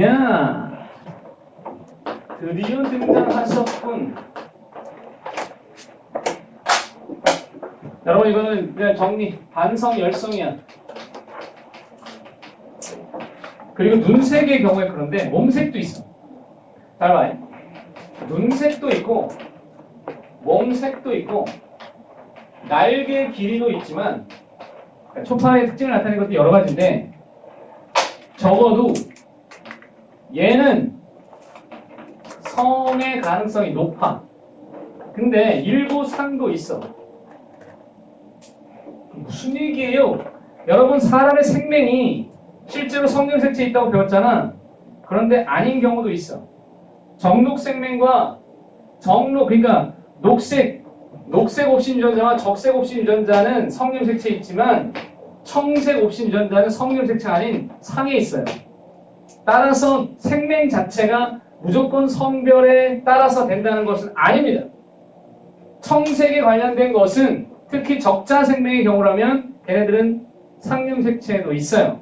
야 드디어 등장하셨군. 여러분 이거는 그냥 정리 반성 열성이야. 그리고 눈색의 경우에 그런데 몸색도 있어. 잘 봐요. 눈색도 있고 몸색도 있고 날개 길이도 있지만 그러니까 초파의 특징을 나타내는 것도 여러 가지인데 적어도 얘는 성의 가능성이 높아. 근데 일부 상도 있어. 무슨 얘기예요? 여러분 사람의 생명이 실제로 성경색체 있다고 배웠잖아. 그런데 아닌 경우도 있어. 정록 생명과 정록 그러니까 녹색 녹색 옵신 유전자와 적색 옵신 유전자는 성염색체 있지만 청색 옵신 유전자는 성염색체 아닌 상에 있어요. 따라서 생명 자체가 무조건 성별에 따라서 된다는 것은 아닙니다. 청색에 관련된 것은 특히 적자 생명의 경우라면 걔네들은 상염색체도 있어요.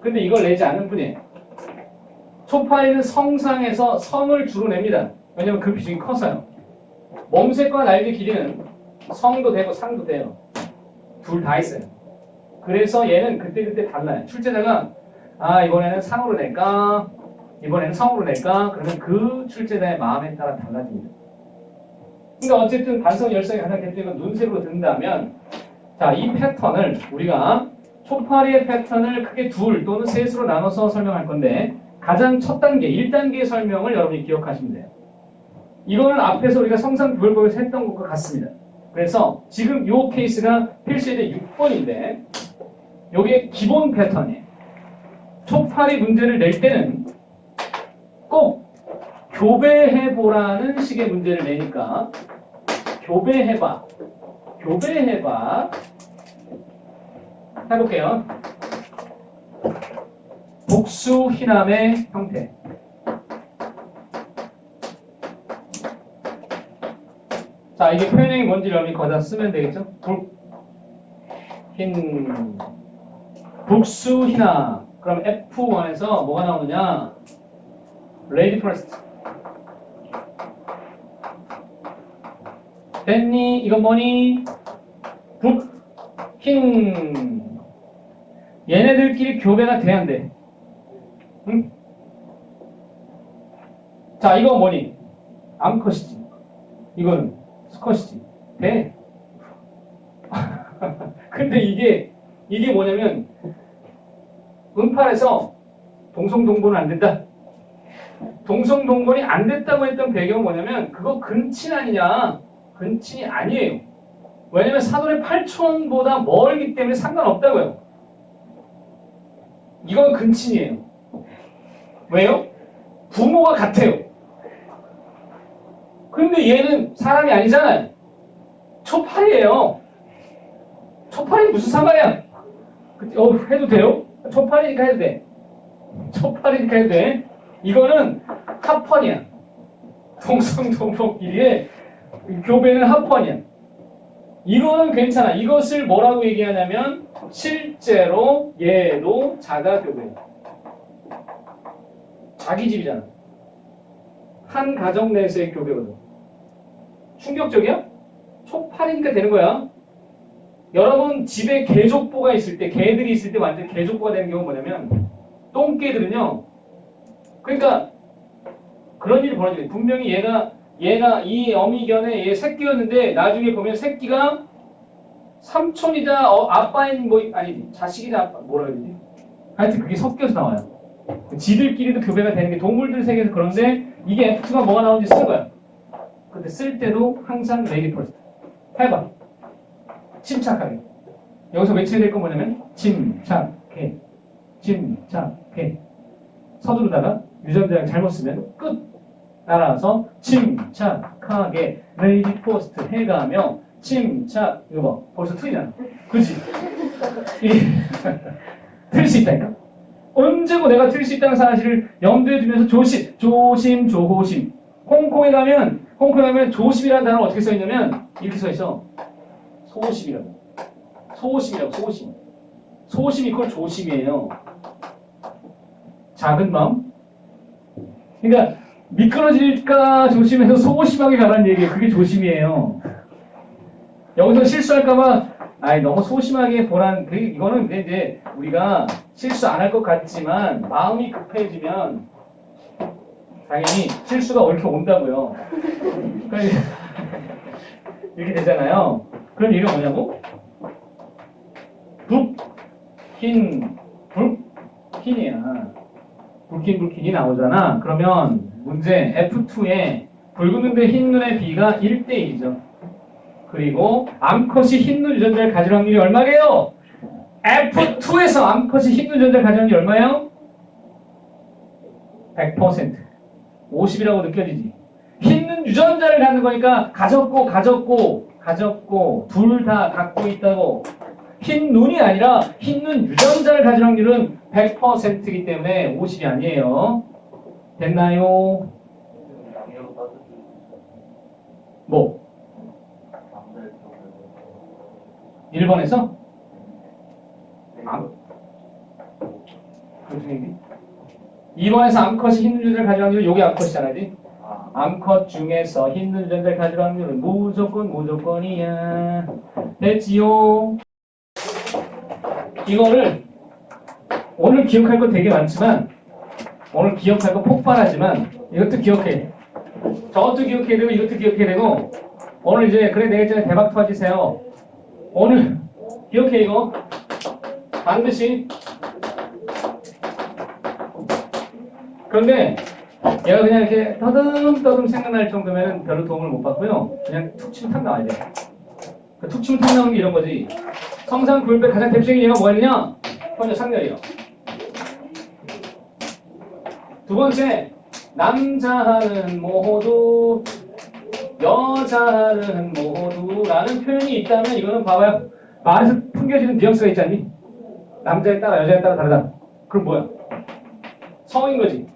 근데 이걸 내지 않는 뿐이에요. 초파에는 성상에서 성을 주로 냅니다. 왜냐면 그 비중이 커서요. 몸색과 날개 길이는 성도 되고 상도 돼요. 둘 다 있어요. 그래서 얘는 그때그때 달라요. 출제자가 아 이번에는 상으로 낼까? 이번에는 성으로 낼까? 그러면 그 출제자의 마음에 따라 달라집니다. 그러니까 어쨌든 반성 열성이 가장 건 눈색으로 든다면 자 이 패턴을 우리가 초파리의 패턴을 크게 둘 또는 셋으로 나눠서 설명할 건데 가장 첫 단계 1단계의 설명을 여러분이 기억하시면 돼요. 이거는 앞에서 우리가 성상 구별법에서 했던 것과 같습니다. 그래서 지금 이 케이스가 필수예제 6번인데 이게 기본 패턴이에요. 초파리 문제를 낼 때는 꼭 교배해보라는 식의 문제를 내니까 교배해봐. 교배해봐. 해볼게요. 복수 희남의 형태. 자, 이게 표현형이 뭔지 여러분이 거기다 쓰면 되겠죠? 불, 흰, 복수 희남. 그럼 F1에서 뭐가 나오느냐? 레이디 프레스트. 됐니? 이건 뭐니? 북, 흰. 얘네들끼리 교배가 돼야 안 돼. 응? 자, 이건 뭐니? 암컷이지. 이거는 수컷이지. 돼. 근데 이게, 이게 뭐냐면, 은팔에서 동성동본은 안 된다. 동성동본이 안 됐다고 했던 배경은 뭐냐면, 그거 근친 아니냐. 근친이 아니에요. 왜냐면 사돈의 8촌보다 멀기 때문에 상관없다고요. 이건 근친이에요. 왜요? 부모가 같아요. 근데 얘는 사람이 아니잖아요. 초팔이에요. 초팔이 무슨 상관이야? 그- 어, 해도 돼요? 초팔이니까 해도 돼. 초팔이니까 해도 돼. 이거는 합헌이야. 동성동복끼리의 교배는 합헌이야. 이거는 괜찮아. 이것을 뭐라고 얘기하냐면 실제로 얘도 자가교배야. 자기 집이잖아. 한 가정 내에서의 교배거든. 충격적이야? 초팔이니까 되는 거야. 여러분 집에 개족보가 있을 때 개들이 있을 때 완전 개족보가 되는 경우는 뭐냐면 똥개들은요. 그러니까 그런 일이 벌어지네. 분명히 얘가 얘가 이 어미견에 얘 새끼였는데 나중에 보면 새끼가 삼촌이다 어, 아빠인 뭐 아니 자식이다 아빠 뭐라 해야 되지? 하여튼 그게 섞여서 나와요. 지들끼리도 교배가 되는 게 동물들 세계에서 그런데 이게 F2가 뭐가 나오는지 쓴 거야. 근데 쓸 때도 항상 레이디 퍼스트. 해봐. 침착하게. 여기서 외쳐야 될 건 뭐냐면 침착해. 침착해. 서두르다가 유전자를 잘못 쓰면 끝. 따라서 침착하게 레이디 포스트 해가며 침착 이거 봐 벌써 틀리잖아 이게 틀릴 수 있다니까 언제고 내가 틀릴 수 있다는 사실을 염두에 두면서 조심 조심 조심 홍콩에 가면 홍콩에 가면 조심이라는 단어가 어떻게 써 있냐면 이렇게 써 있어 소심이라고 소심이라고 소심 소심 이퀄 조심이에요 작은 마음 그러니까 미끄러질까 조심해서 소심하게 가라는 얘기예요. 그게 조심이에요. 여기서 실수할까봐 아이 너무 소심하게 보란 그 이거는 이제 우리가 실수 안 할 것 같지만 마음이 급해지면 당연히 실수가 이렇게 온다고요. 그러니까 이렇게 되잖아요. 그럼 얘가 뭐냐고? 북, 흰, 불, 흰이야. 불킨 불킨이 나오잖아. 그러면 문제 F2에 붉은 눈대 흰 눈의 B가 1대1이죠. 그리고 암컷이 흰 눈 유전자를 가질 확률이 얼마게요? F2에서 암컷이 흰 눈 유전자를 가질 확률이 얼마예요? 100%. 50이라고 느껴지지. 흰 눈 유전자를 갖는 거니까 가졌고 가졌고 가졌고 둘 다 갖고 있다고. 흰 눈이 아니라 흰 눈 유전자를 가질 확률은 100%이기 때문에 50이 아니에요. 됐나요? 뭐? 남자의 경우는 1번에서? 네. 암? 무슨 얘기? 2번에서 암컷이 흰 눈 유전자를 가질 확률은 요게 암컷이잖아지? 아, 암컷 중에서 흰눈 유전자를 가질 확률은 무조건 무조건이야. 됐지요? 이거를 오늘 기억할 거 되게 많지만 오늘 기억할 거 폭발하지만 이것도 기억해. 저것도 기억해야 되고 이것도 기억해야 되고 오늘 이제 그래 내일장에 대박 터지세요. 오늘 기억해 이거 반드시 그런데 얘가 그냥 이렇게 떠듬떠듬 생각날 정도면 별로 도움을 못 받고요. 그냥 툭 치면 탁 나와야 돼. 그툭 치면 탁 나오는 게 이런 거지. 성상 굴배 가장 대표적인 얘가 뭐였냐? 먼저 상렬이요. 두 번째, 남자는 모두, 여자는 모두라는 표현이 있다면 이거는 봐봐요. 말에서 풍겨지는 뉘앙스가 있지 않니? 남자에 따라 여자에 따라 다르다. 그럼 뭐야? 성인 거지.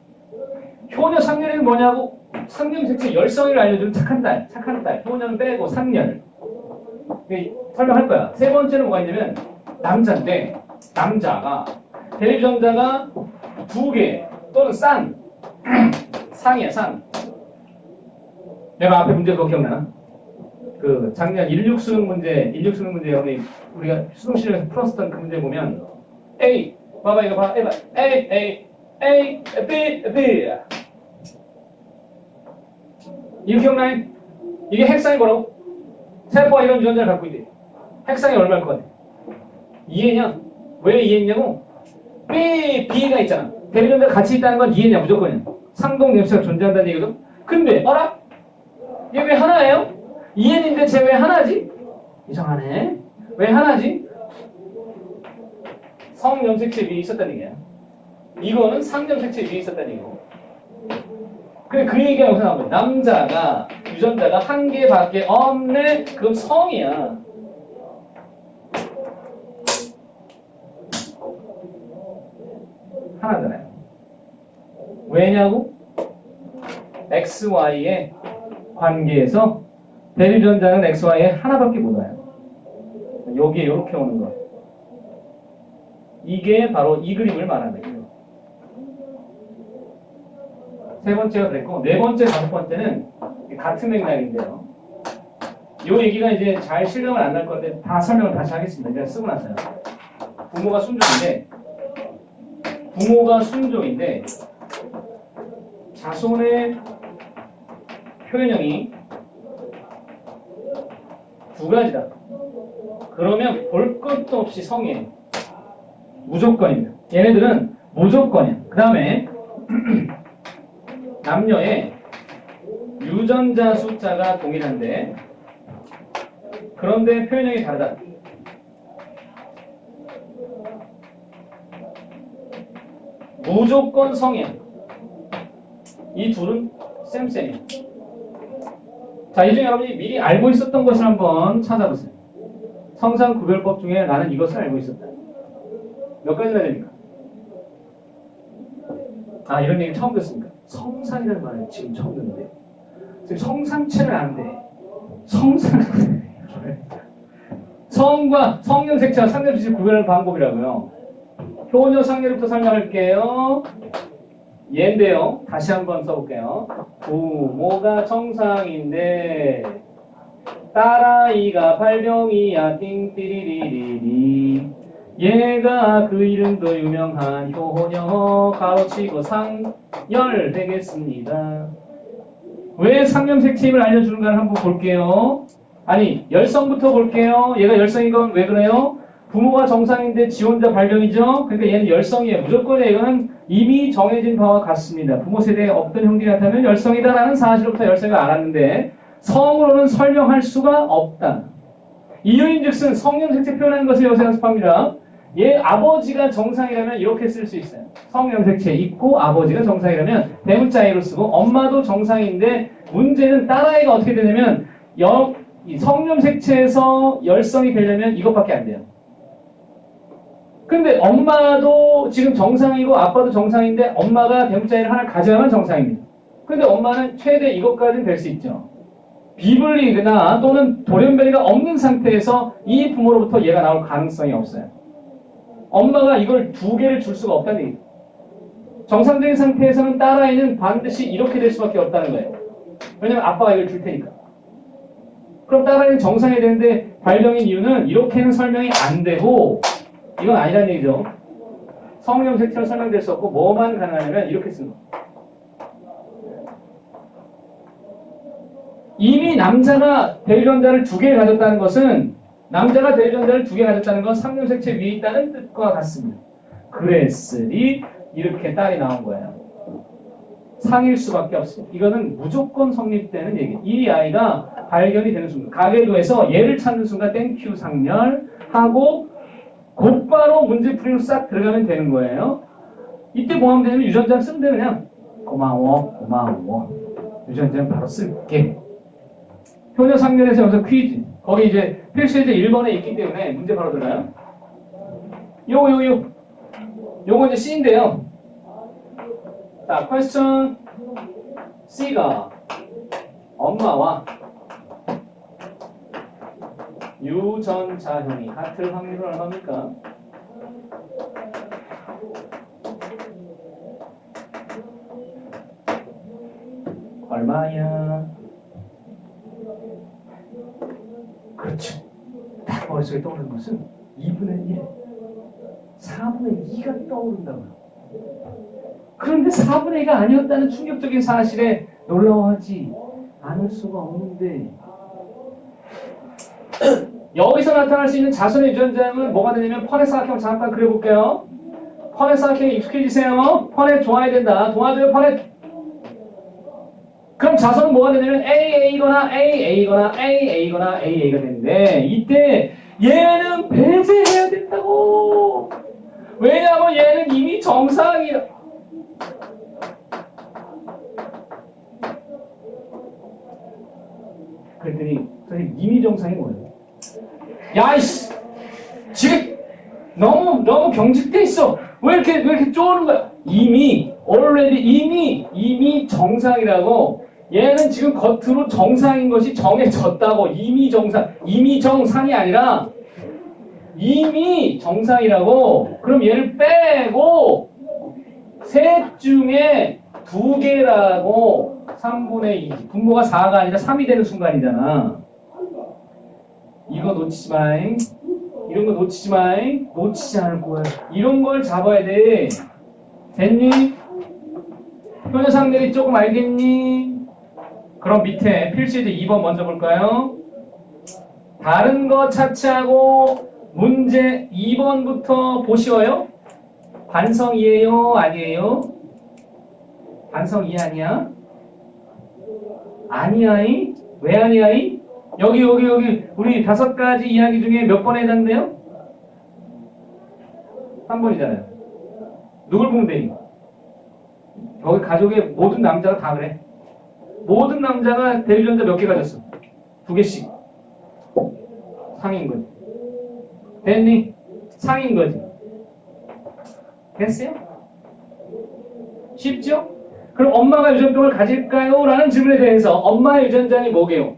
효녀 상렬이는 뭐냐고? 상념색체 열성을 알려주는 착한 딸, 착한 딸. 효녀는 빼고. 이게 설명할 거야. 세 번째는 뭐가 있냐면 남자인데 남자가 대리전자가 두 개 또는 쌍 상이야 상. 내가 앞에 문제 그거 기억나나? 그 작년 16 수능 문제 16 수능 문제 우리 우리가 수능 시간에서 풀었었던 그 문제 보면 A 봐봐 이거 봐 A 봐 A A A B B 이거 기억나요? 이게 핵상이 뭐라고? 세포가 이런 유전자를 갖고 있대. 핵상이 얼마일 것 같아? 이해냐? 왜 이해했냐고? B, B가 있잖아. 대리전자가 같이 있다는 건 이해냐 무조건이야. 상동 냄새가 존재한다는 얘기거든. 근데 어라? 얘 왜 하나예요? 이해인데 쟤 왜 하나지? 이상하네. 왜 하나지? 성염색체 위에 있었다는 얘기야. 이거는 상염색체 위에 있었다는 얘기고. 근데 그 나온 거야. 남자가 유전자가 한 개밖에 없네. 그럼 성이야. 하나잖아요. 왜냐고? XY의 관계에서 대리전자는 XY에 하나밖에 못 와요. 여기에 이렇게 오는 거. 이게 바로 이 그림을 말하는 거예요. 세 번째가 그랬고 네 번째, 다섯 번째는 같은 맥락인데요. 이 얘기가 이제 잘 실감을 안 날 건데 다 설명을 다시 하겠습니다. 이제 쓰고 나서요. 부모가 순종인데 부모가 순종인데 자손의 표현형이 두 가지다. 그러면 볼 것도 없이 성이에요. 무조건입니다. 얘네들은 무조건이야. 그 다음에 남녀의 유전자 숫자가 동일한데 그런데 표현형이 다르다. 무조건 성이야. 이 둘은 쌤쌤이야. 자, 이 중에 여러분이 미리 알고 있었던 것을 한번 찾아보세요. 성상 구별법 중에 나는 이것을 알고 있었다. 몇 가지나 됩니까? 아, 이런 얘기 처음 듣습니까? 성상이라는 말을 지금 처음 듣는데. 지금 성상체를 아는데, 성상, 성과 성년색체와 상년색체 구별하는 방법이라고요. 효녀 상렬부터 설명할게요. 얘인데요. 다시 한번 써볼게요. 부모가 정상인데 딸아이가 발병이야 띵띠리리리리 얘가 그 이름도 유명한 효녀 가로치고 상열 되겠습니다. 왜 상념색침을 알려주는가를 한번 볼게요. 아니 열성부터 볼게요. 얘가 열성인 건왜 그래요? 부모가 정상인데 지 혼자 발병이죠. 그러니까 얘는 열성이에요. 무조건 이거는 이미 정해진 바와 같습니다. 부모 세대에 없던 형들이 같다면 열성이다라는 사실부터 열성을 알았는데 성으로는 설명할 수가 없다. 이유인즉슨 성령색체 표현하는 것을 여기서 연습합니다. 얘 아버지가 정상이라면 이렇게 쓸 수 있어요. 성령색체 있고 아버지가 정상이라면 대문자 A로 쓰고 엄마도 정상인데 문제는 딸아이가 어떻게 되냐면 성령색체에서 열성이 되려면 이것밖에 안 돼요. 근데 엄마도 지금 정상이고 아빠도 정상인데 엄마가 대문자 A를 하나 가져야만 정상입니다. 근데 엄마는 최대 이것까지는 될 수 있죠. 비블리거나 또는 돌연변이가 없는 상태에서 이 부모로부터 얘가 나올 가능성이 없어요. 엄마가 이걸 두 개를 줄 수가 얘기예요. 정상적인 상태에서는 딸아이는 반드시 이렇게 될 수밖에 없다는 거예요. 왜냐면 아빠가 이걸 줄 테니까. 그럼 딸아이는 정상이 되는데 발병인 이유는 이렇게는 설명이 안 되고 이건 아니라는 얘기죠. 색채로 설명될 수 없고 뭐만 가능하냐면 이렇게 쓰는 거예요. 이미 남자가 대리전자를 두 개 가졌다는 것은 남자가 대리전자를 두 개 가졌다는 건 상념색체 위에 있다는 뜻과 같습니다. 그랬으니 이렇게 딸이 나온 거예요. 상일 수밖에 없습니다. 이거는 무조건 성립되는 얘기. 이 아이가 발견이 되는 순간, 가계도에서 얘를 찾는 순간 땡큐 상렬하고 곧바로 문제 풀이로 싹 들어가면 되는 거예요. 이때 뭐 하면 되냐면 유전자 쓰면 돼 그냥 고마워 고마워 유전자 바로 쓸게 효녀 상렬에서 여기서 퀴즈 거기 이제 필수제 1번에 있기 때문에 문제 바로 들어가요 요거 요거 요 요거 이제 C인데요 자 퀘스천 C가 엄마와 유전자형이 같을 확률은 얼마입니까? 얼마야? 그렇죠. 딱 머릿속에 떠오르는 것은 2분의 1, 4분의 2가 떠오른다고요. 그런데 4분의 2가 아니었다는 충격적인 사실에 놀라워하지 않을 수가 없는데 여기서 나타날 수 있는 자손의 유전자형은 뭐가 되냐면 펀의 사각형 잠깐 그려볼게요. 펀의 사각형에 익숙해지세요. 펀에 좋아야 된다. 도와줘요 펀에 그럼 자손은 뭐가 되냐면 AA거나 AA거나 AA거나 AA가 되는데 이때 얘는 배제해야 된다고. 왜냐하면 얘는 이미 정상이라. 그랬더니 선생님 이미 정상이 뭐예요? 야이씨 지금 너무 너무 경직돼 있어. 왜 이렇게 왜 이렇게 쪼는 거야? 이미 already 이미 이미 정상이라고 얘는 지금 겉으로 정상인 것이 정해졌다고. 이미 정상 이미 정상이 아니라 이미 정상이라고. 그럼 얘를 빼고 셋 중에 두 개라고. 3분의 2 분모가 4가 아니라 3이 되는 순간이잖아. 이거 놓치지 마잉. 이런 거 놓치지 마잉. 놓치지 않을 거야. 이런 걸 잡아야 돼. 됐니? 효녀상들이 조금 알겠니? 그럼 밑에 필시제 2번 먼저 볼까요? 다른 거 차치하고 문제 2번부터 보시어요. 반성이에요? 아니에요? 반성이 아니야? 아니야이? 왜 아니야이? 여기 여기 여기 우리 다섯 가지 이야기 중에 몇 번에 해당돼요? 한 번이잖아요. 누굴 돼? 거기 가족의 모든 남자가 다 그래. 모든 남자가 대리전자 몇 개 가졌어? 두 개씩. 상인 거지. 됐니? 상인 거지. 됐어요? 쉽죠? 그럼 엄마가 유전병을 가질까요? 라는 질문에 대해서 엄마의 유전자는 뭐게요?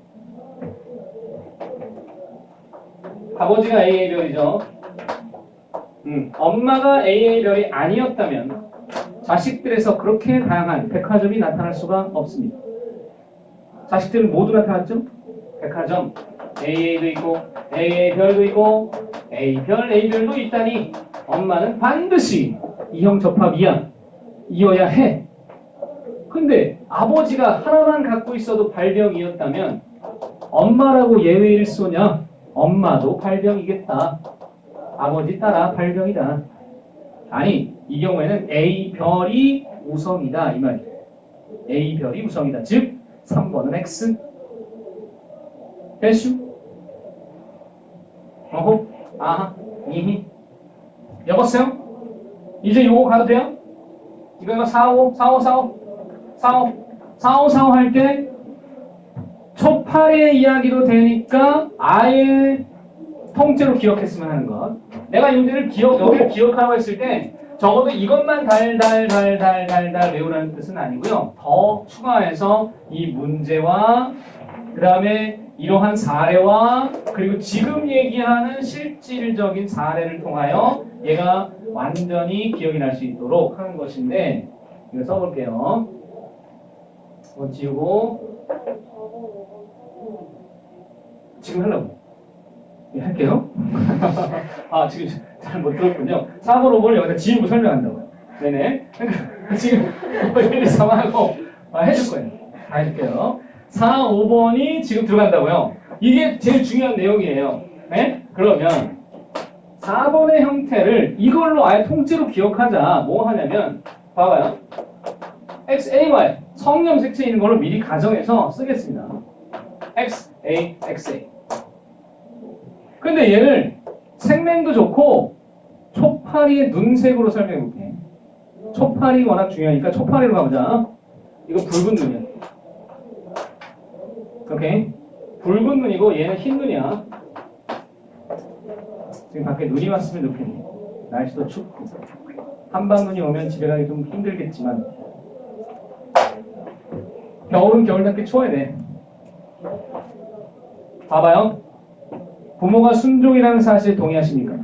아버지가 AA별이죠. 음, 엄마가 AA별이 아니었다면 자식들에서 그렇게 다양한 백화점이 나타날 수가 없습니다. 자식들은 모두 나타났죠? 백화점 AA도 있고 AA별도 있고 A별 A별도 있다니 엄마는 반드시 이형 접합 이야 이어야 해. 근데 아버지가 하나만 갖고 있어도 발병이었다면 엄마라고 예외일 소냐? 엄마도 발병이겠다. 아버지 따라 발병이다. 아니 이 경우에는 A 별이 우성이다 이 말이에요. A 별이 우성이다. 즉 3번은 X. 됐슈? 어호? 아하? 이히? 여보세요? 이제 요거 가도 돼요? 이거 이거 45, 45, 45, 45, 45, 45 할때 초파의 이야기도 되니까 아예 통째로 기억했으면 하는 것. 내가 문제를 기억, 여기를 기억하라고 했을 때 적어도 이것만 달달달달달달 외우라는 뜻은 아니고요. 더 추가해서 이 문제와 그 다음에 이러한 사례와 그리고 지금 얘기하는 실질적인 사례를 통하여 얘가 완전히 기억이 날 수 있도록 하는 것인데 이거 써볼게요. 이거 지우고 지금 하려고. 예, 할게요. 아, 지금 잘 못 들었군요. 4번, 5번을 여기다 지우고 설명한다고요. 네네. 그러니까 지금 1, 2, 3 하고 아, 해줄 거예요. 다 해줄게요. 4, 5번이 지금 들어간다고요. 이게 제일 중요한 내용이에요. 네? 그러면 4번의 형태를 이걸로 아예 통째로 기억하자. 뭐 하냐면 봐봐요. x, a, y 성령 색채 있는 걸로 미리 가정해서 쓰겠습니다. x, a, x, a. 근데 얘를 생맹도 좋고 초파리의 눈색으로 설명해 볼게. 초파리 워낙 중요하니까 초파리로 가보자. 이거 붉은 눈이야. 오케이. 붉은 눈이고 얘는 흰 눈이야. 지금 밖에 눈이 왔으면 좋겠네. 날씨도 춥고. 한방 눈이 오면 집에 가기 좀 힘들겠지만 겨울은 겨울답게 추워야 돼. 봐봐요. 부모가 순종이라는 사실에 동의하십니까?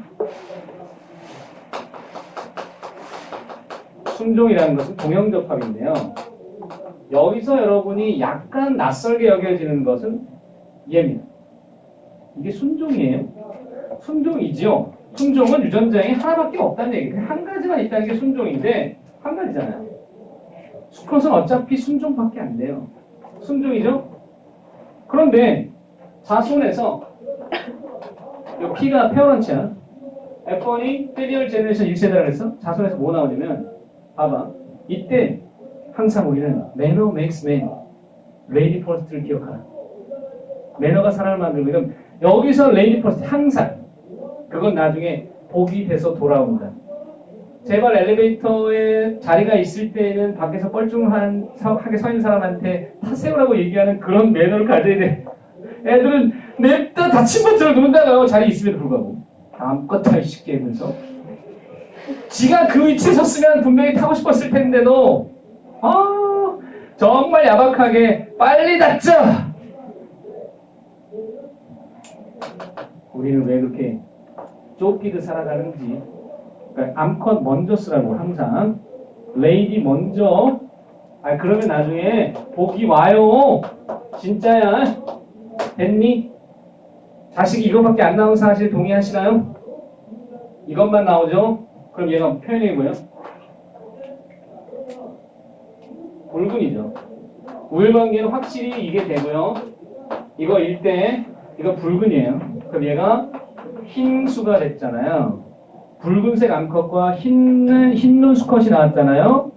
순종이라는 것은 동형접합인데요. 여기서 여러분이 약간 낯설게 여겨지는 것은 얘입니다. 이게 순종이에요. 순종이죠. 순종은 유전자에 하나밖에 없다는 얘기예요. 한 가지만 있다는 게 순종인데 한 가지잖아요. 수컷은 어차피 순종밖에 안 돼요. 순종이죠? 그런데 자손에서 요 P가 페어런치야. F1이 페리얼 제너레이션 1세대라 그랬어? 자손에서 뭐 나오냐면 봐봐. 이때 항상 우리는 매너 메이크스 맨 레이디 퍼스트를 기억하라. 매너가 사람을 만들고 그럼 여기서 레이디 퍼스트 항상 그건 나중에 복이 돼서 돌아온다. 제발 엘리베이터에 자리가 있을 때는 밖에서 뻘쭘하게 서 있는 사람한테 타세요라고 얘기하는 그런 매너를 가져야 돼. 애들은 냅다 다친 것처럼 논다가 자리 있음에도 불구하고 마음껏 타기 쉽게 하면서 지가 그 위치에 섰으면 분명히 타고 싶었을 텐데도 아 정말 야박하게 빨리 닫자. 우리는 왜 그렇게 쫓기듯 살아가는지. 그러니까 암컷 먼저 쓰라고 항상. 레이디 먼저. 아 그러면 나중에 복이 와요. 진짜야. 됐니? 자식이 이거밖에 안 나온 사실 동의하시나요? 이것만 나오죠? 그럼 얘가 표현이 뭐예요? 붉은이죠. 우울관계는 확실히 이게 되고요. 이거 일대 이거 붉은이에요. 그럼 얘가 흰 수가 됐잖아요. 붉은색 암컷과 흰, 흰눈 수컷이 나왔잖아요.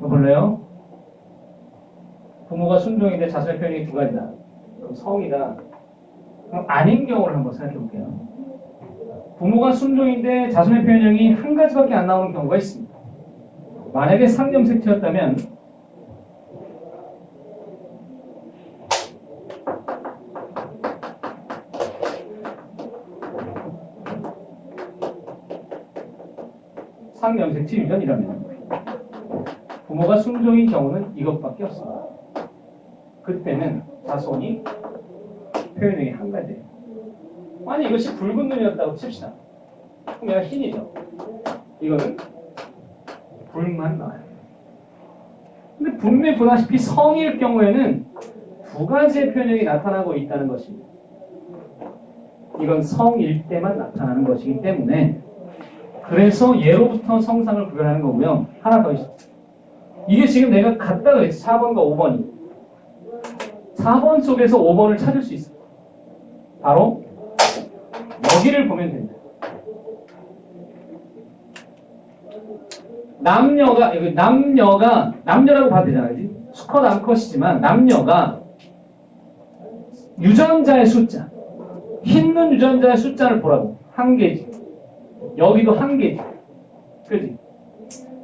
볼래요? 부모가 순종인데 자손의 표현이 두 가지다. 그럼 성이다. 그럼 아닌 경우를 한번 생각해 볼게요. 부모가 순종인데 자손의 표현형이 한 가지밖에 안 나오는 경우가 있습니다. 만약에 상념색체였다면 상념색체 유전이라면 부모가 순종인 경우는 이것밖에 없습니다. 그때는 자손이 표현형이 한 가지예요. 만약 이것이 붉은 눈이었다고 칩시다. 그럼 얘가 흰이죠. 이거는 불만 나와요. 근데 분명히 보다시피 성일 경우에는 두 가지의 표현력이 나타나고 있다는 것입니다. 이건 성일 때만 나타나는 것이기 때문에 그래서 예로부터 성상을 구별하는 거고요. 하나 더 있어. 이게 지금 내가 그랬지. 4번과 5번이. 4번 속에서 5번을 찾을 수 있어. 바로 여기를 보면 됩니다. 남녀가 이거 남녀가 남녀라고 봐도 되잖아요. 수컷 암컷이지만 남녀가 유전자의 숫자 흰눈 유전자의 숫자를 보라고 한 개지. 여기도 한 개지. 그지?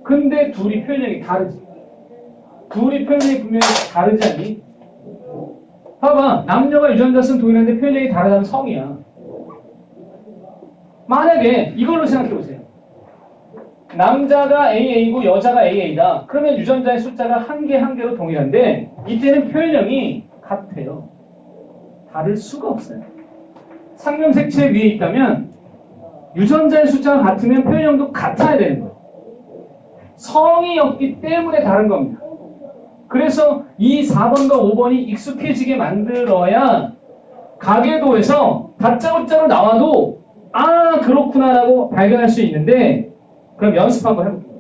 근데 둘이 표현력이 다르지. 둘이 표현력이 분명히 다르지 않니? 봐봐. 남녀가 유전자 쓴 동일한데 표현력이 다르다는 성이야. 만약에 이걸로 생각해 보세요. 남자가 AA고 여자가 AA다. 그러면 유전자의 숫자가 한 개 한 개로 동일한데 이때는 표현형이 같아요. 다를 수가 없어요. 상명색체 위에 있다면 유전자의 숫자가 같으면 표현형도 같아야 되는 거예요. 성이 없기 때문에 다른 겁니다. 그래서 이 4번과 5번이 익숙해지게 만들어야 가계도에서 다짜고짜로 나와도 아 그렇구나라고 발견할 수 있는데 그럼 연습 한번 해볼게요.